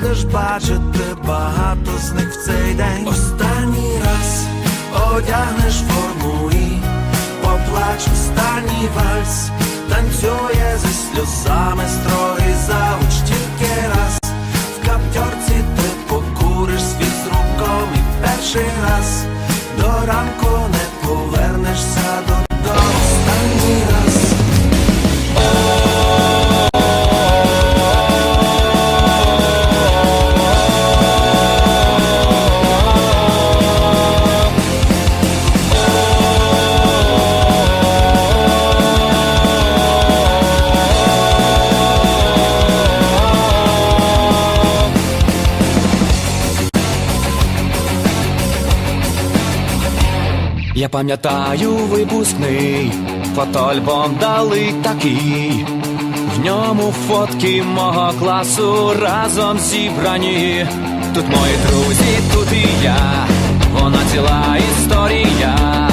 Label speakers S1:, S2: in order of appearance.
S1: будеш бачити багато з них в цей день. Останній раз одягнеш форму і поплач останній вальс, танцює зі сльозами строгий завуч тільки раз. В каптьорці ти покуриш з фізруком і перший раз до ранку не повернешся
S2: Я пам'ятаю випускний, фотоальбом дали такий. В ньому фотки мого класу разом зібрані. Тут мої друзі, тут і я, вона ціла історія.